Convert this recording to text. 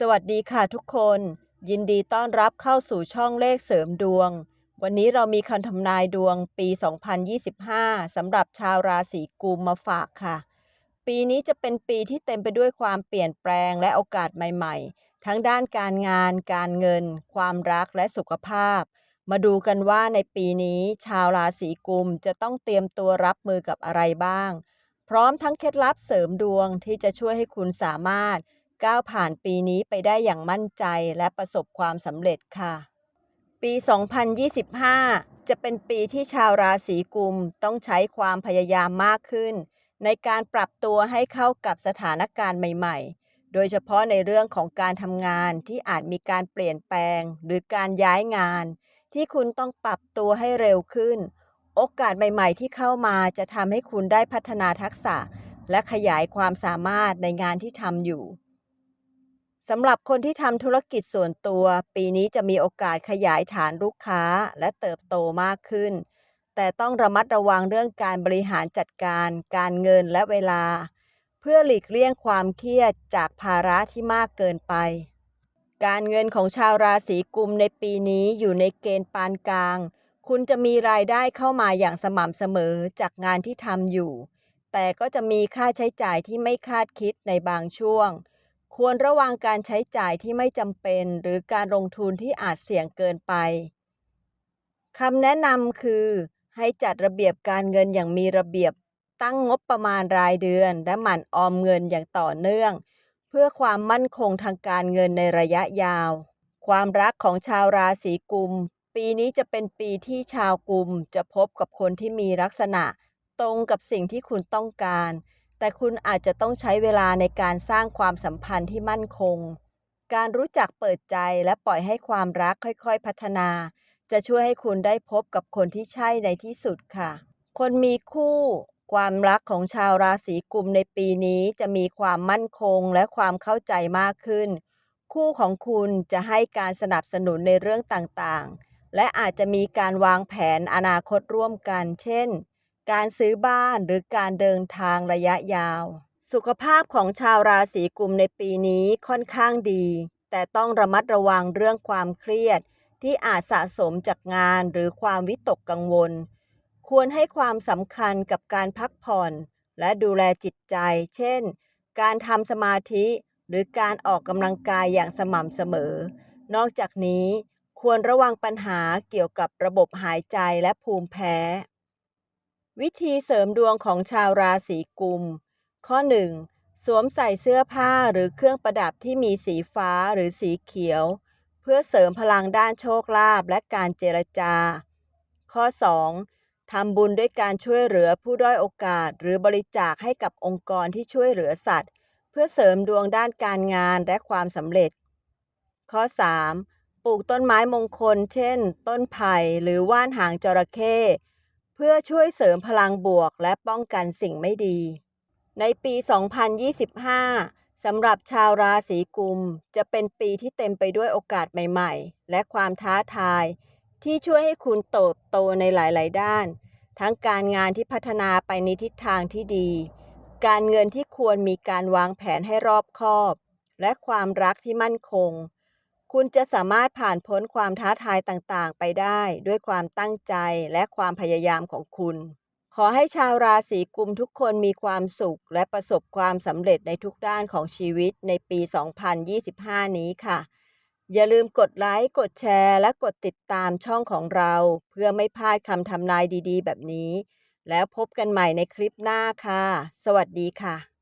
สวัสดีค่ะทุกคน ยินดีต้อนรับเข้าสู่ช่องเลขเสริมดวง วันนี้เรามีคำทำนายดวงปี 2025 สำหรับชาวราศีกุมมาฝากค่ะ ปีนี้จะเป็นปีที่เต็มไปด้วยความเปลี่ยนแปลงและโอกาสใหม่ๆ ทั้งด้านการงาน การเงิน ความรักและสุขภาพ มาดูกันว่าในปีนี้ ชาวราศีกุมจะต้องเตรียมตัวรับมือกับอะไรบ้าง พร้อมทั้งเคล็ดลับเสริมดวงที่จะช่วยให้คุณสามารถ ก้าวผ่านปีนี้ไปได้อย่างมั่นใจและประสบความสำเร็จค่ะ ปี 2025 จะเป็นปีที่ชาวราศีกุมต้องใช้ความพยายามมากขึ้น ในการปรับตัวให้เข้ากับสถานการณ์ใหม่ ๆ โดยเฉพาะในเรื่องของการทำงานที่อาจมีการเปลี่ยนแปลง หรือการย้ายงาน ที่คุณต้องปรับตัวให้เร็วขึ้น โอกาสใหม่ๆ ที่เข้ามาจะทำให้คุณได้พัฒนาทักษะ และขยายความสามารถในงานที่ทำอยู่ สำหรับคนที่ทำธุรกิจส่วนตัว ปีนี้จะมีโอกาสขยายฐานลูกค้าและเติบโตมากขึ้น แต่ต้องระมัดระวังเรื่องการบริหารจัดการ การเงินและเวลา เพื่อหลีกเลี่ยงความเครียดจากภาระที่มากเกินไป การเงินของชาวราศีกุมในปีนี้อยู่ในเกณฑ์ปานกลาง คุณจะมีรายได้เข้ามาอย่างสม่ำเสมอจากงานที่ทำอยู่ แต่ก็จะมีค่าใช้จ่ายที่ไม่คาดคิดในบางช่วง ควรระวังการใช้จ่ายที่ไม่จำเป็น หรือการลงทุนที่อาจเสี่ยงเกินไปคำแนะนำคือ ให้จัดระเบียบการเงินอย่างมีระเบียบ ตั้งงบประมาณรายเดือน และหมั่นออมเงินอย่างต่อเนื่อง เพื่อความมั่นคงทางการเงินในระยะยาว ความรักของชาวราศีกุม ปีนี้จะเป็นปีที่ชาวกุมจะพบกับคนที่มีลักษณะ ตรงกับสิ่งที่คุณต้องการ แต่คุณอาจจะต้องใช้เวลาในการสร้างความสัมพันธ์ที่มั่นคง การรู้จักเปิดใจและปล่อยให้ความรักค่อยๆพัฒนา จะช่วยให้คุณได้พบกับคนที่ใช่ในที่สุดค่ะ คนมีคู่ ความรักของชาวราศีกุมในปีนี้จะมีความมั่นคงและความเข้าใจมากขึ้น คู่ของคุณจะให้การสนับสนุนในเรื่องต่างๆ และอาจจะมีการวางแผนอนาคตร่วมกัน เช่น การซื้อบ้านหรือการเดินทางระยะยาว สุขภาพของชาวราศีกุมในปีนี้ค่อนข้างดี แต่ต้องระมัดระวังเรื่องความเครียด ที่อาจสะสมจากงานหรือความวิตกกังวล ควรให้ความสำคัญกับการพักผ่อน และดูแลจิตใจ เช่น การทำสมาธิหรือการออกกำลังกายอย่างสม่ำเสมอ นอกจากนี้ควรระวังปัญหาเกี่ยวกับระบบหายใจและภูมิแพ้ วิธีเสริมดวงของชาวราศีกุม ข้อ 1. สวมใส่เสื้อผ้าหรือเครื่องประดับที่มีสีฟ้าหรือสีเขียว เพื่อเสริมพลังด้านโชคลาภและการเจรจา ข้อ 2. ทำบุญด้วยการช่วยเหลือผู้ด้อยโอกาส หรือบริจาคให้กับองค์กรที่ช่วยเหลือสัตว์ เพื่อเสริมดวงด้านการงานและความสำเร็จ ข้อ 3. ปลูกต้นไม้มงคล เช่น ต้นไผ่หรือว่านหางจระเข้ เพื่อช่วยเสริมพลังบวกและป้องกันสิ่งไม่ดี ในปี 2025 สำหรับชาวราศีกุม จะเป็นปีที่เต็มไปด้วยโอกาสใหม่ๆ และความท้าทาย ที่ช่วยให้คุณโตโตในหลายๆ ด้าน ทั้งการงานที่พัฒนาไปในทิศทางที่ดี การเงินที่ควรมีการวางแผนให้รอบคอบ และความรักที่มั่นคง คุณจะสามารถผ่านพ้นความท้าทายต่างๆ ไปได้ ด้วยความตั้งใจและความพยายามของคุณ ขอให้ชาวราศีกุมทุกคนมีความสุข และประสบความสำเร็จในทุกด้านของชีวิตในปี 2025 นี้ค่ะ อย่าลืมกดไลค์ กดแชร์ และกดติดตามช่องของเรา เพื่อไม่พลาดคำทำนายดีๆ แบบนี้ แล้วพบกันใหม่ในคลิปหน้าค่ะ สวัสดีค่ะ